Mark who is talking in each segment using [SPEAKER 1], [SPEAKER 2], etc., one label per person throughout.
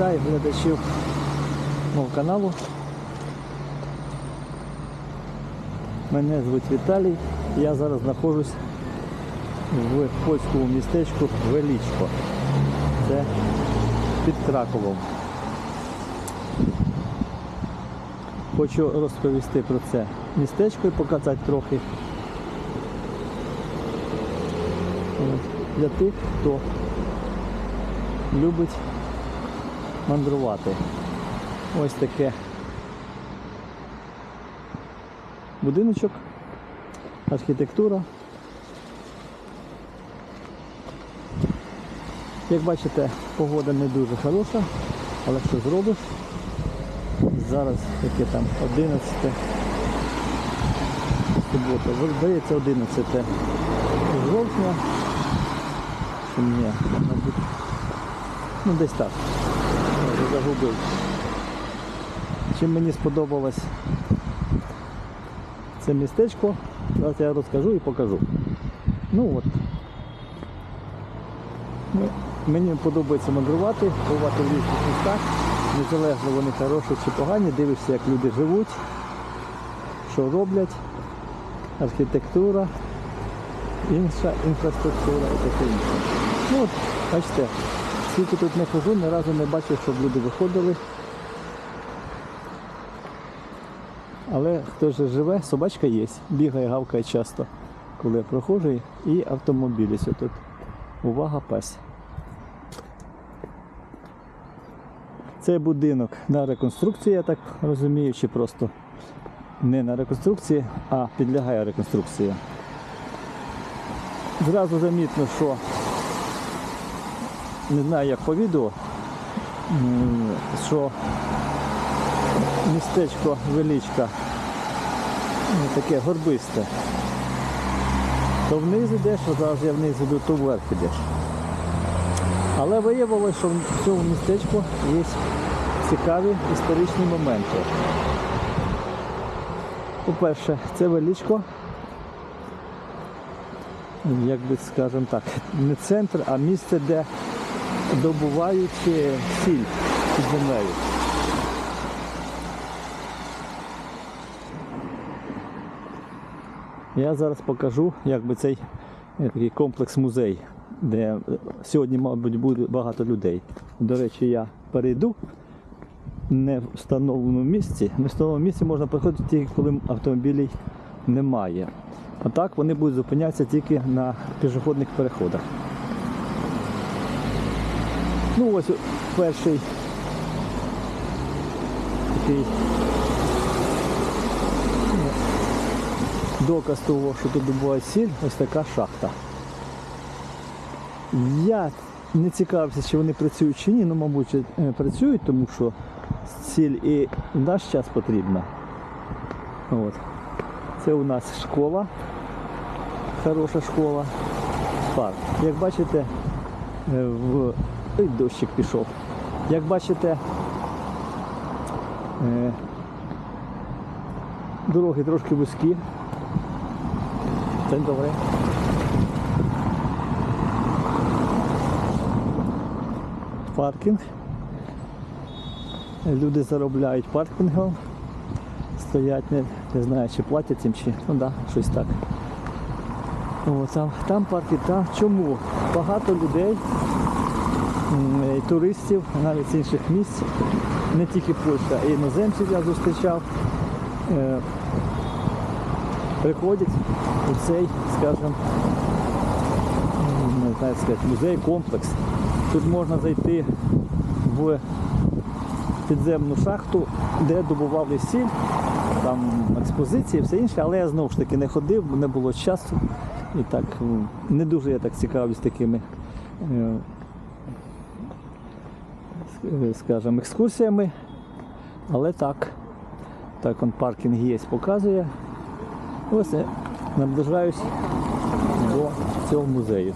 [SPEAKER 1] Вітаю глядачів мого каналу. Мене звуть Віталій. Я зараз знаходжусь в польському містечку Величко. Це під Краковом. Хочу розповісти про це містечко і показати трохи. Для тих, хто любить мандрувати. Ось таке будиночок, архітектура. Як бачите, погода не дуже хороша, але що зробиш? Зараз яке там 11 субота. Здається 11 жовтня. Чи ні. Ну десь так. Загубив. Чим мені сподобалось це містечко, зараз я розкажу і покажу. Ну от. Мені подобається мандрувати, бувати в різних містах. Незалежно вони хороші чи погані, дивишся, як люди живуть, що роблять, архітектура, інша інфраструктура і таке інше. Ну от, бачите, скільки тут не хожу, ні разу не бачив, щоб люди виходили. Але хто ж живе, собачка є, бігає, гавкає часто, коли я проходжу, і автомобілі. Ось тут. Увага, пес. Цей будинок на реконструкції, я так розумію, чи просто не на реконструкції, а підлягає реконструкції. Зразу замітно, що не знаю як по відео, що містечко величка ну, таке горбисте. То вниз йдеш, а зараз я вниз іду, то вверх ідеш. Але виявилося, що в цьому містечку є цікаві історичні моменти. По-перше, це величко, як би скажемо так, не центр, а місце, де добувають е, сіль землею. Я зараз покажу, як би цей е, такий комплекс музей, де е, сьогодні, мабуть, буде багато людей. До речі, я перейду не в встановленому місці. Не в встановленому місці можна приходити тільки коли автомобілів немає. А так вони будуть зупинятися тільки на пішохідних переходах. Ну ось перший такий доказ того, що тут добувають сіль, ось така шахта. Я не цікавився, чи вони працюють чи ні, ну, мабуть, е, працюють, тому що сіль і в наш час потрібна. От. Це у нас школа, хороша школа, парк. Як бачите, е, в... Ой, дощик пішов. Як бачите, е, дороги трошки вузькі. Це добре. Паркінг. Люди заробляють паркінгом. Стоять, не, не знаю, чи платять їм, чи ну да, щось так. О, там, там парки, там. Чому? Багато людей, туристів, навіть з інших місць, не тільки Польща, а іноземців я зустрічав. Е, приходять у цей, скажімо, не знаю, сказати, музей, комплекс. Тут можна зайти в підземну шахту, де добували сіль, там експозиції, все інше, але я знову ж таки не ходив, не було часу. І так не дуже я так цікавлюсь такими, е, скажімо, екскурсіями. Але так, так он паркінг є, показує. Ось я наближаюсь до цього музею.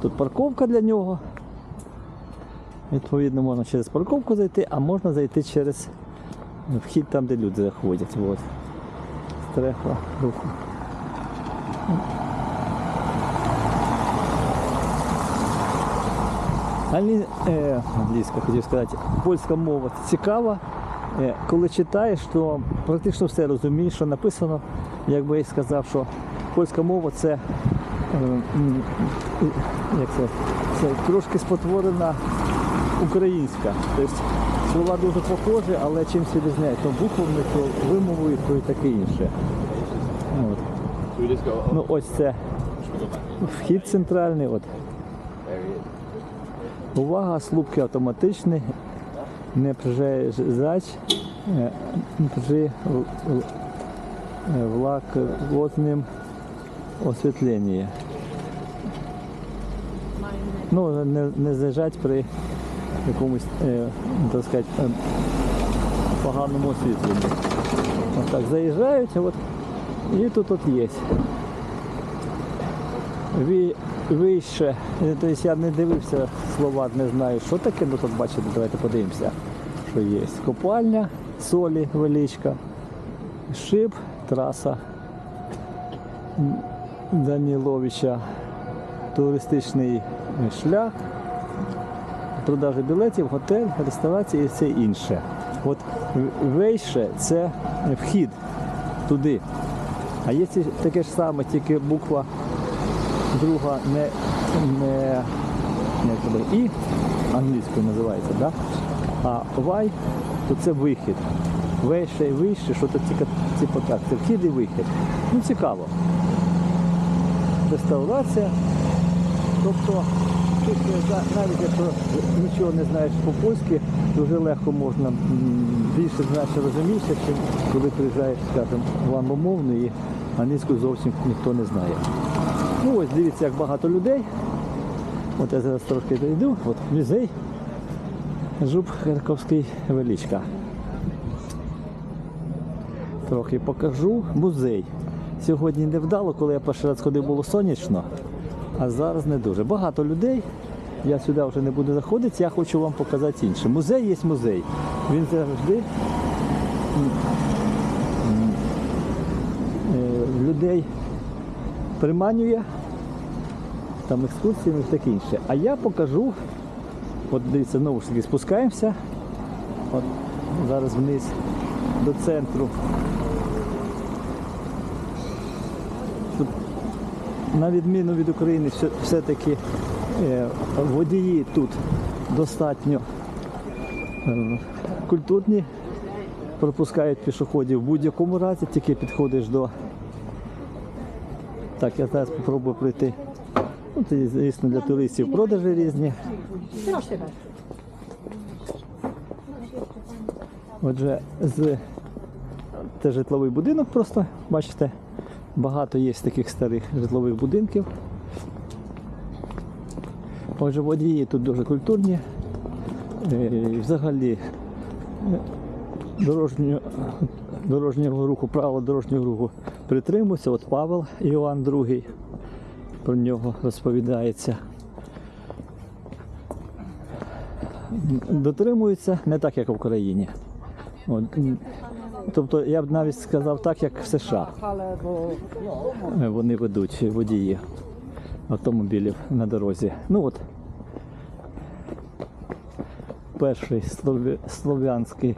[SPEAKER 1] Тут парковка для нього. Відповідно, можна через парковку зайти, а можна зайти через вхід там, де люди заходять. От. Стрехла руху. Алі... Е, англійська хотів сказати, польська мова цікава. Е, коли читаєш, то практично все розумієш, що написано. Якби я сказав, що польська мова це, е, як це, це трошки спотворена українська. Тобто слова дуже похожі, але чимось відрізняють. То буквами, то вимовою, то і таке інше. От. Ну ось це вхід центральний. От. Увага, слупки автоматичні, не приїжджач е, при в- в- влаковозним освітленні. Ну, не, не заїжджати при якомусь, е, так сказати, е, поганому освітленні. Ось так заїжджають, от, і тут от є. Ви, вище, тобто я не дивився слова, не знаю, що таке, ну тут бачите, давайте подивимося, що є. Копальня, солі, величка, шип, траса Даніловича, туристичний шлях, продажа білетів, готель, реставрація і все інше. От вище це вхід туди. А є таке ж саме, тільки буква друга не, не, не і англійською називається, да? а Y то це вихід. Вище і вище, що то тільки типу так, це вхід і вихід. Ну цікаво. Реставрація. Тобто, навіть якщо нічого не знаєш по-польськи, дуже легко можна більше знаєш і розумієш, чим коли приїжджаєш, скажімо, в англомовну і англійську зовсім ніхто не знає. Ну ось дивіться, як багато людей. От я зараз трошки дойду. От музей Жуб Харківський величка. Трохи покажу музей. Сьогодні не вдало, коли я перший раз ходив, було сонячно, а зараз не дуже. Багато людей. Я сюди вже не буду заходити, я хочу вам показати інше. Музей є музей. Він завжди е, людей приманює, там екскурсіями і таке інше. А я покажу, от дивіться, знову ж таки спускаємося. От зараз вниз до центру. Тут, на відміну від України, все- все-таки е, водії тут достатньо е, культурні, пропускають пішоходів в будь-якому разі, тільки підходиш до так, я зараз спробую пройти. Ну, це, звісно, для туристів продажі різні. Отже, з... це житловий будинок просто, бачите, багато є таких старих житлових будинків. Отже, водії тут дуже культурні. І Взагалі е, дорожнього, дорожнього руху, правила дорожнього руху притримуються. От Павел Іоанн II про нього розповідається. Дотримуються не так, як в Україні. От, тобто я б навіть сказав так, як в США вони ведуть водії автомобілів на дорозі. Ну от перший слов'янський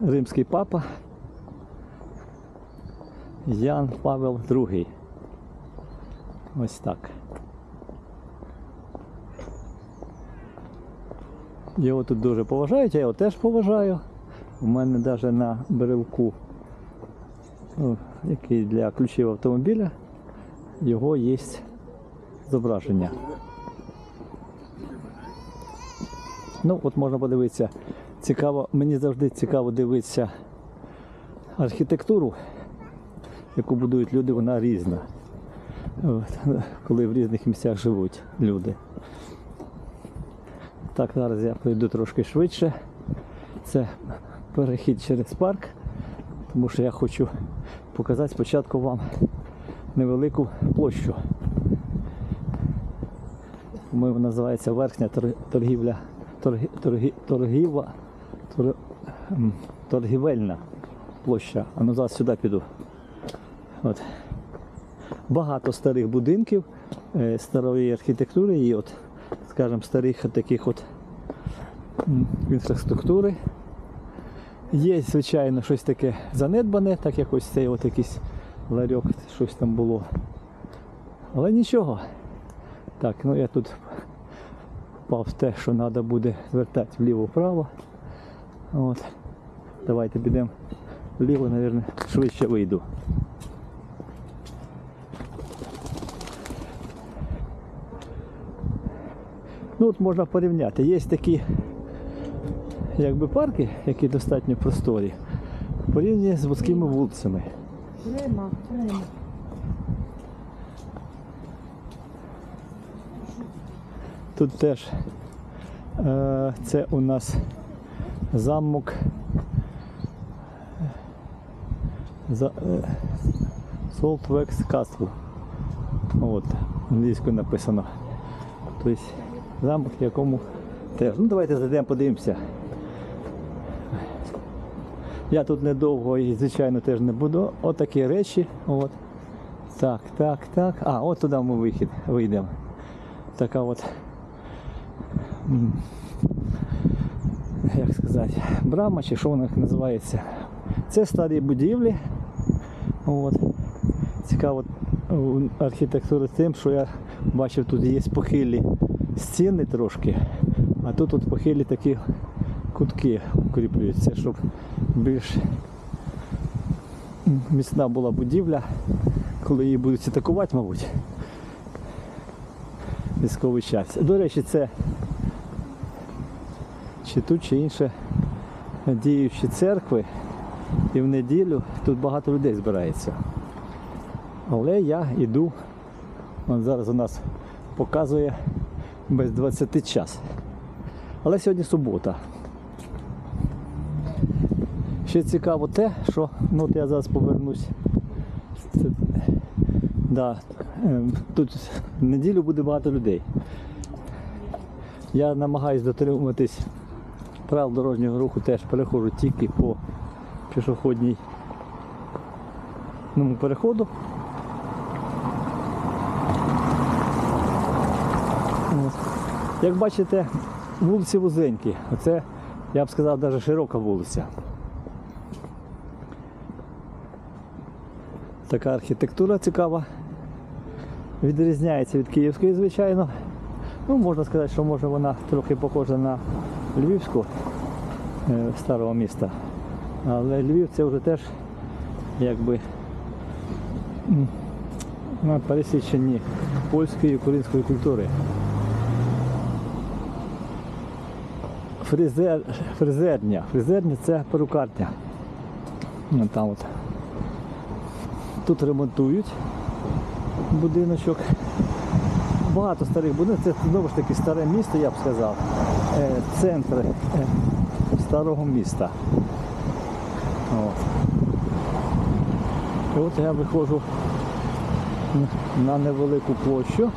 [SPEAKER 1] римський папа Ян Павел II. Ось так. Його тут дуже поважають, я його теж поважаю. У мене навіть на беревку, який для ключів автомобіля, його є зображення. Ну, от можна подивитися. Цікаво, мені завжди цікаво дивитися архітектуру, яку будують люди, вона різна. От, коли в різних місцях живуть люди. Так, зараз я пройду трошки швидше. Це перехід через парк, тому що я хочу показати спочатку вам невелику площу. Ми називається верхня торгівля, торгі, торгі, торгіва, тор, торгівельна площа. А ну зараз сюди піду. От. Багато старих будинків, е, старої архітектури і от, скажімо, старих таких от інфраструктури. Є, звичайно, щось таке занедбане, так як ось цей от якийсь ларьок, щось там було. Але нічого. Так, ну я тут впав в те, що треба буде звертати вліво-вправо. От. Давайте підемо вліво, мабуть, швидше вийду. Ну от можна порівняти. Є такі якби парки, які достатньо просторі, порівняні з вузькими вулицями.
[SPEAKER 2] Рима, Рима.
[SPEAKER 1] Тут теж е, це у нас замок. За, е, Saltwax Castle. От, англійською написано. Тобто замок, якому теж. Ну давайте зайдемо, подивимося. Я тут недовго і, звичайно, теж не буду. Отакі речі. От. Так, так, так. А, от туди ми вихід, вийдемо. Така от як сказати, брама чи що вона називається. Це старі будівлі. От. Цікаво у архітектури тим, що я бачив, тут є похилі стіни трошки, а тут от похилі такі кутки укріплюються, щоб більш міцна була будівля, коли її будуть атакувати, мабуть. Військовий час. До речі, це чи тут, чи інше діючі церкви. І в неділю тут багато людей збирається. Але я йду, он зараз у нас показує без 20 час. Але сьогодні субота. Ще цікаво те, що ну от я зараз повернусь. Це, да, ем, тут в неділю буде багато людей. Я намагаюсь дотримуватись правил дорожнього руху, теж переходжу тільки по пішохідній ну, переходу. Як бачите, вулиці вузенькі. Оце, я б сказав, навіть широка вулиця. Така архітектура цікава. Відрізняється від київської, звичайно. Ну, можна сказати, що може вона трохи похожа на Львівську е, старого міста. Але Львів це вже теж якби на пересіченні польської і української культури. Фрезер, фрезерня. Фрезерня це перукарня. Ну, Там от. Тут ремонтують будиночок. Багато старих будинків. Це знову ж таки старе місто, я б сказав. Е, Центр е, старого міста. От. От я виходжу на невелику площу.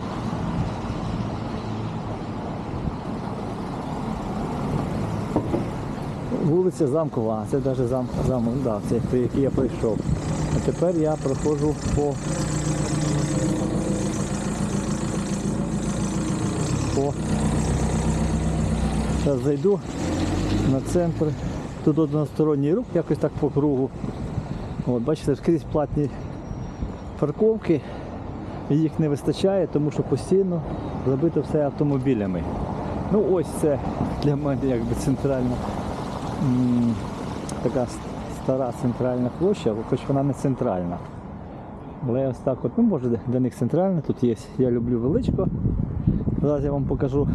[SPEAKER 1] Вулиця Замкова, це навіть зам, замок, да, це по який я прийшов. А тепер я проходжу по по зараз зайду на центр. Тут односторонній рух, якось так по кругу. От, бачите, скрізь платні парковки, їх не вистачає, тому що постійно забито все автомобілями. Ну ось це для мене якби центральна така стара центральна площа, хоч вона не центральна. Але ось так от, ну може для- них центральна, тут є. Я люблю величко. Зараз я вам покажу.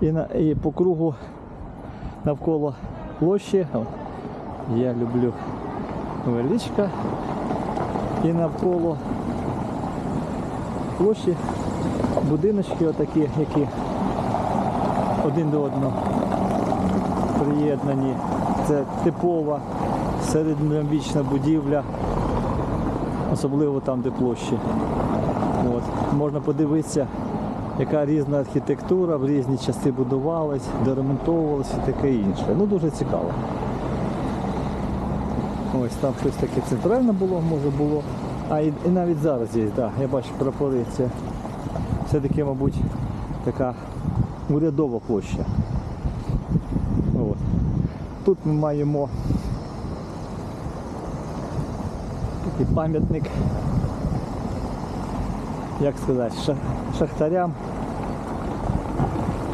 [SPEAKER 1] І, на, і по кругу навколо площі. Я люблю величка. І навколо площі будиночки отакі, які один до одного приєднані. Це типова середньовічна будівля, особливо там, де площі. От. Можна подивитися, яка різна архітектура в різні часи будувалась, доремонтовувалась і таке інше. Ну дуже цікаво. Ось там щось таке центральне було, може було, А і, і навіть зараз є, так, я бачу прапори. Це все-таки, мабуть, така урядова площа. От. Тут ми маємо такий пам'ятник, як сказати, шахтарям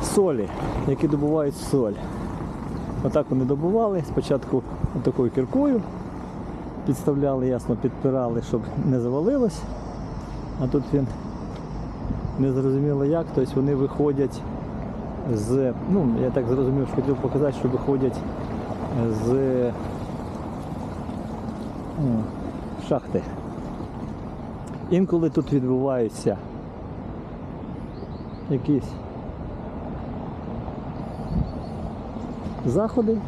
[SPEAKER 1] солі, які добувають соль. Отак вони добували, спочатку такою кіркою, підставляли, ясно, підпирали, щоб не завалилось. А тут він не зрозуміло як, тобто вони виходять з, ну я так зрозумів, що хотів показати, що виходять з ну, шахти. Інколи тут відбуваються якісь заходи.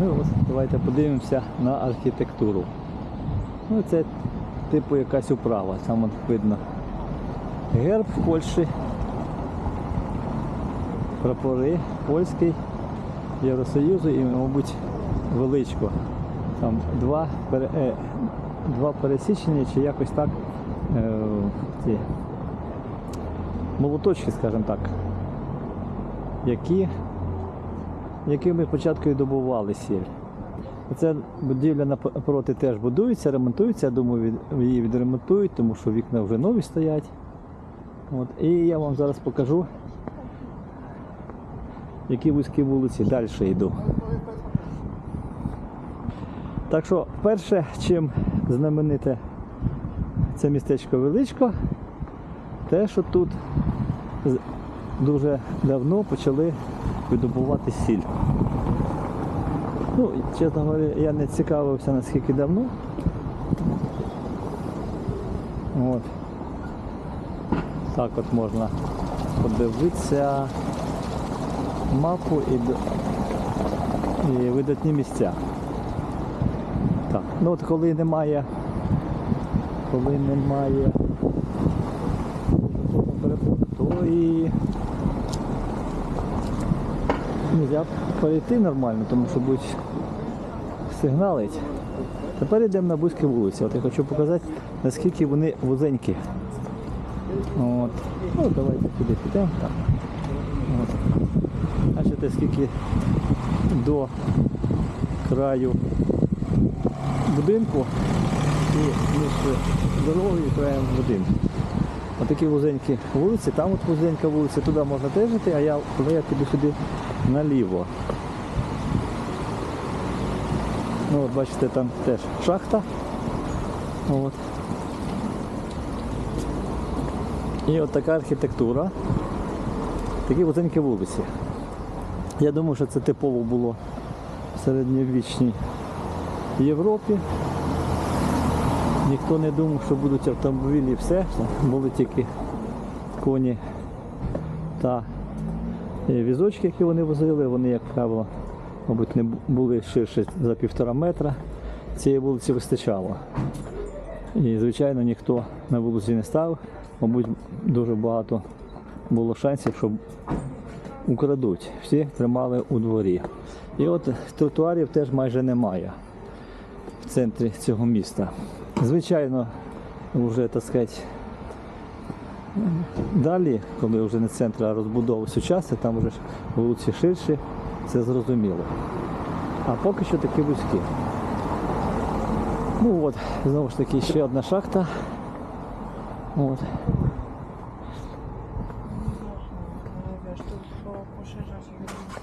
[SPEAKER 1] Ну ось, давайте подивимося на архітектуру. Ну це типу якась управа, там от видно герб Польщі, прапори польський, Євросоюзу і, мабуть, величко. Там два, е, два пересічення чи якось так е, ці молоточки, скажімо так, які, якими спочатку і добували сіль. Ця будівля напроти теж будується, ремонтується. Я думаю, від- її відремонтують, тому що вікна вже нові стоять. От. І я вам зараз покажу, які вузькі вулиці далі йду. Так що, перше, чим знамените це містечко Величко, те, що тут дуже давно почали видобувати сіль. Ну, чесно говоря, я не цікавився наскільки давно. От. Так от можна подивитися мапу і, і видатні місця. Так, ну от коли немає, коли немає то і нельзя перейти нормально, тому що будуть сигналить. Тепер йдемо на Бузькі вулиці. От я хочу показати, наскільки вони вузенькі. От. Ну, давайте туди підемо. Бачите, скільки до краю будинку і між дорогою і краєм будинку. Отакі вузенькі вулиці, там от вузенька вулиця, туди можна теж йти, а я, але я піду сюди наліво. Ну от бачите, там теж шахта. От. І от така архітектура. Такі вузенькі вулиці. Я думаю, що це типово було в середньовічній Європі. Ніхто не думав, що будуть автомобілі і все. Були тільки коні та е, візочки, які вони возили. Вони, як правило, мабуть, не були ширше за півтора метра. Цієї вулиці вистачало. І, звичайно, ніхто на вулиці не став. Мабуть, дуже багато було шансів, що украдуть. Всі тримали у дворі. І от тротуарів теж майже немає в центрі цього міста. Звичайно, вже так сказати, далі, коли вже не центр, а розбудова сучасна, там вже вулиці ширші, це зрозуміло. А поки що такі вузькі. Ну от, знову ж таки, ще одна шахта. От.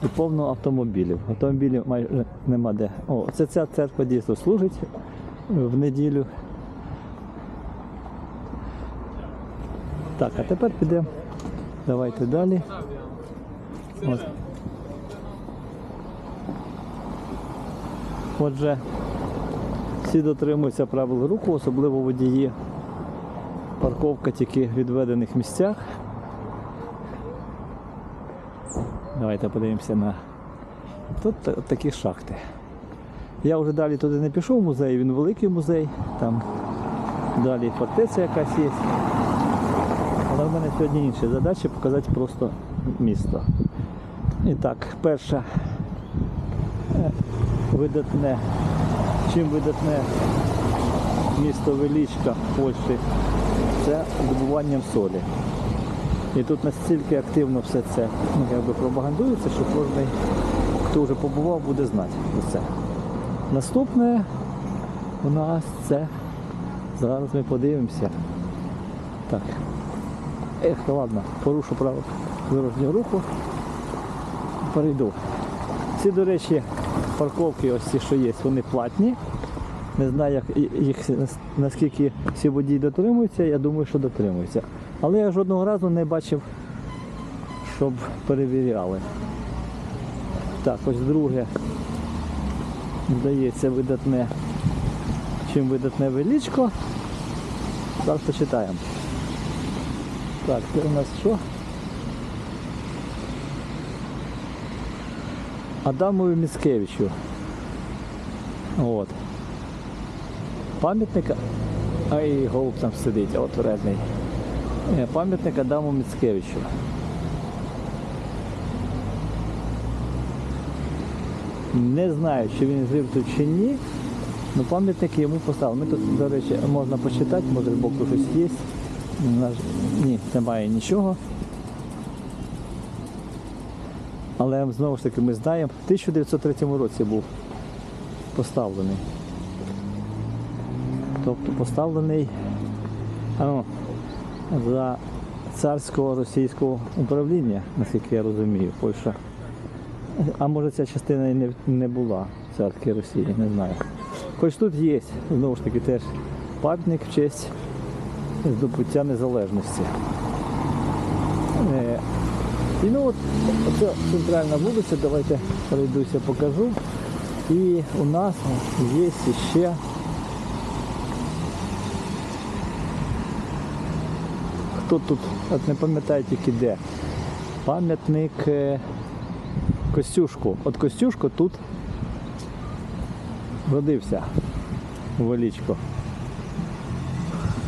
[SPEAKER 1] І повно автомобілів. Автомобілів майже нема де. О, це ця церква дійсно служить в неділю. Так, а тепер підемо. Давайте далі. От. Отже, всі дотримуються правил руху, особливо водії. Парковка тільки в відведених місцях. Давайте подивимося на тут такі шахти. Я вже далі туди не пішов музей, він великий музей, там далі фортеця якась є. Але в мене сьогодні інші задачі показати просто місто. І так, перше видатне, чим видатне місто Величка в Польщі, це добуванням солі. І тут настільки активно все це ну, якби пропагандується, що кожен, хто вже побував, буде знати про це. Наступне у нас це. Зараз ми подивимося. Так. Ех, ладно, порушу право дорожнього руху. Перейду. Ці, до речі, парковки, ось ці, що є, вони платні. Не знаю, як їх наскільки всі водії дотримуються, я думаю, що дотримуються. Але я жодного разу не бачив, щоб перевіряли. Так, ось друге, здається, видатне, чим видатне величко. Зараз почитаємо. Так, це у нас що? Адамові Міцкевичу. От. Пам'ятник, а і голуб там сидить, от вредний. Е, Пам'ятник Адаму Міцкевичу. Не знаю, чи він жив тут чи ні. Ну пам'ятник йому поставили. Ми тут, до речі, можна почитати, може з боку щось є. Ні, немає нічого. Але знову ж таки ми знаємо, в 1903 році був поставлений. Тобто поставлений а ну, за царського російського управління, наскільки я розумію, Польща. А може ця частина і не, не була царській Росії, не знаю. Хоч тут є, знову ж таки, теж пам'ятник в честь здобуття незалежності. Е, і ну от це центральна вулиця, давайте пройдуся, покажу. І у нас є ще хто тут, от не пам'ятаю тільки де. Пам'ятник е, Костюшку. От Костюшко тут родився у Величко.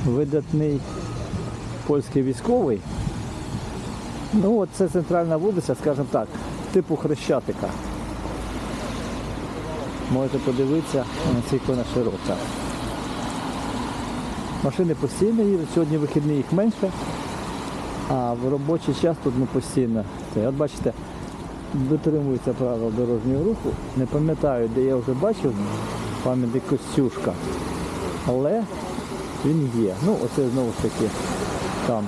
[SPEAKER 1] Видатний польський військовий. Ну от це центральна вулиця, скажімо так, типу Хрещатика. Можете подивитися, наскільки вона широка. Машини постійно їдуть, сьогодні вихідний їх менше, а в робочий час тут не постійно. Це, от бачите, дотримуються правил дорожнього руху. Не пам'ятаю, де я вже бачив пам'ятник Костюшка. Але він є. Ну, оце знову ж таки там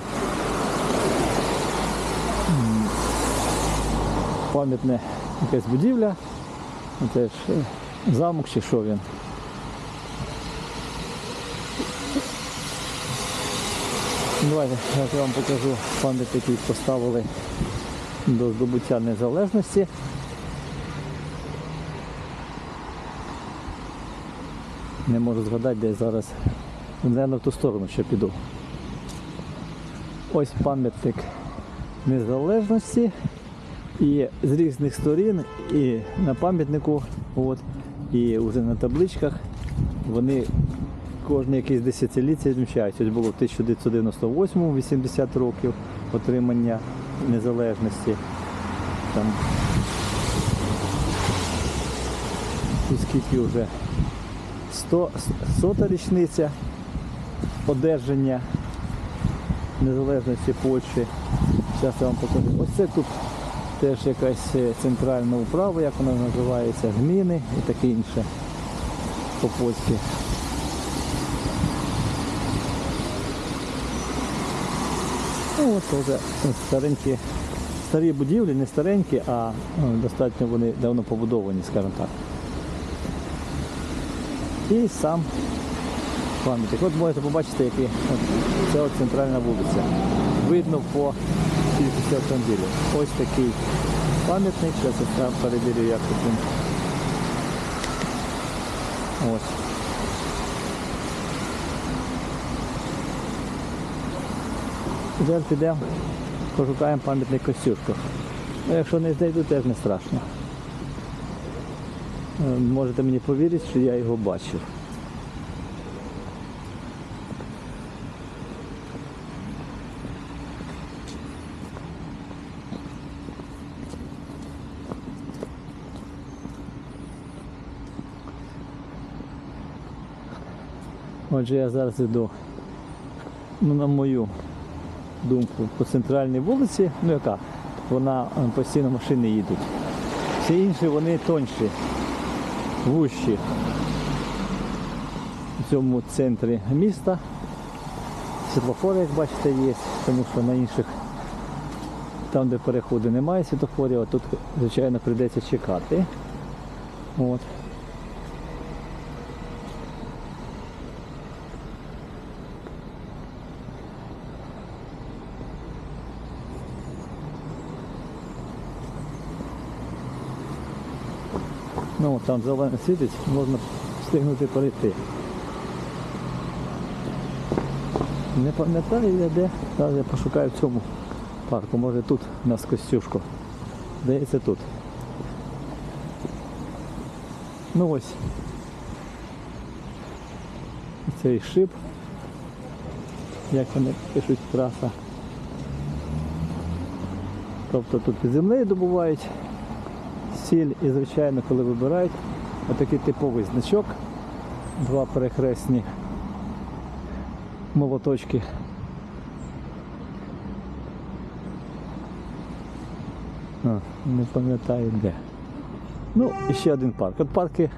[SPEAKER 1] пам'ятне якась будівля. Це ж е, замок чи що він. Давайте я вам покажу пам'ятник, який поставили до здобуття незалежності. Не можу згадати, де зараз. Наверно, в ту сторону ще піду. Ось пам'ятник незалежності. І з різних сторін, і на пам'ятнику, от, і вже на табличках вони кожне якесь десятиліття відмічають. Ось було в 1998 80 років отримання незалежності. Там і скільки вже 100, сота річниця одержання незалежності Польщі. Зараз я вам покажу. Ось це тут теж якась е, центральна управа, як вона називається, гміни і таке інше по-польськи. Ну, от вже старенькі, старі будівлі, не старенькі, а ну, достатньо вони давно побудовані, скажімо так. І сам пам'ятник. От можете побачити, який це центральна вулиця. Видно по кількості автомобілів. Ось такий пам'ятник, зараз я перевірю, як тут він. Ось. Зараз підемо, пошукаємо пам'ятник Костюшку. Ну, якщо не знайду, теж не страшно. Е, Можете мені повірити, що я його бачив. Отже, я зараз йду ну, на мою думку по центральній вулиці, ну яка, вона е, постійно машини їдуть. Всі інші вони тонші, вущі в цьому центрі міста. Світлофори, як бачите, є, тому що на інших, там, де переходу немає світлофорів, а тут, звичайно, прийдеться чекати. От. Ну, там зелене світить, можна встигнути перейти. Не пам'ятаю я де. Зараз я пошукаю в цьому парку. Може тут у нас Костюшко. Здається тут. Ну ось. Цей шип. Як вони пишуть траса. Тобто тут під землею добувають сіль і звичайно, коли вибирають, отакий типовий значок, два перехресні молоточки. А, не пам'ятаю де. Ну, і ще один парк. От парки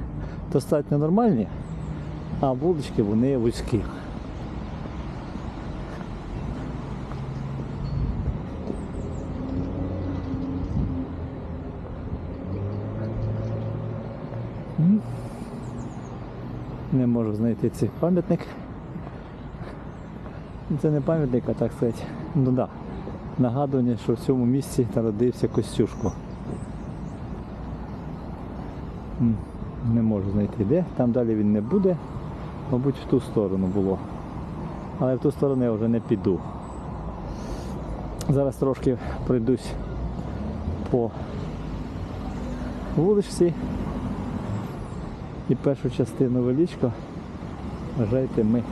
[SPEAKER 1] достатньо нормальні, а вулички вони вузькі. Не можу знайти цей пам'ятник. Це не пам'ятник, а так сказати. Ну. Да. Нагадування, що в цьому місці народився Костюшко. Не можу знайти де. Там далі він не буде. Мабуть, в ту сторону було. Але в ту сторону я вже не піду. Зараз трошки пройдусь по вуличці. І першу частину величко, вважайте, ми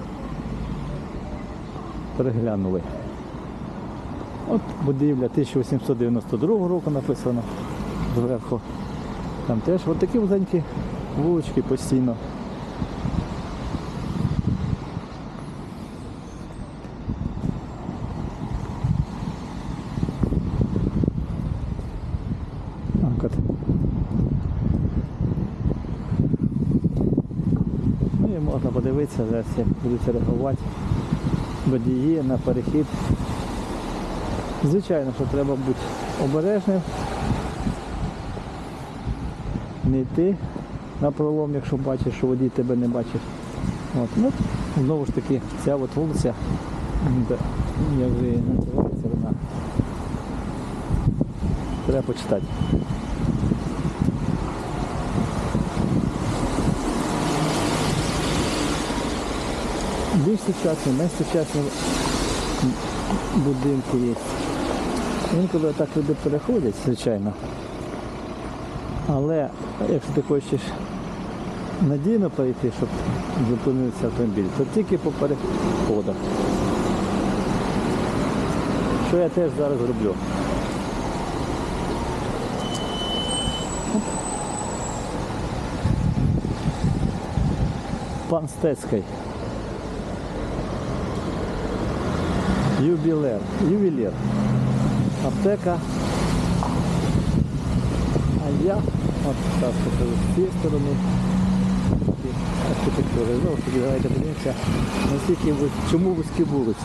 [SPEAKER 1] переглянули. От будівля 1892 року написано зверху. Там теж от такі вузенькі вулички постійно. Так от. Ну і можна подивитися, зараз як будуть реагувати водії на перехід. Звичайно, що треба бути обережним, не йти на пролом, якщо бачиш, що водій тебе не бачить. От. Ну, знову ж таки, ця от вулиця, де, як же її називається вона. Треба почитати. Більш сучасні, менш сучасні будинки є. Інколи так люди переходять, звичайно. Але якщо ти хочеш надійно перейти, щоб зупинився автомобіль, то тільки по переходах. Що я теж зараз роблю. Пан Стецький. Юбілер. Ювілер. Аптека. А я от так покажу з цієї сторони. Архітектури. Знову собі давайте подивимося, наскільки чому вузькі вулиці.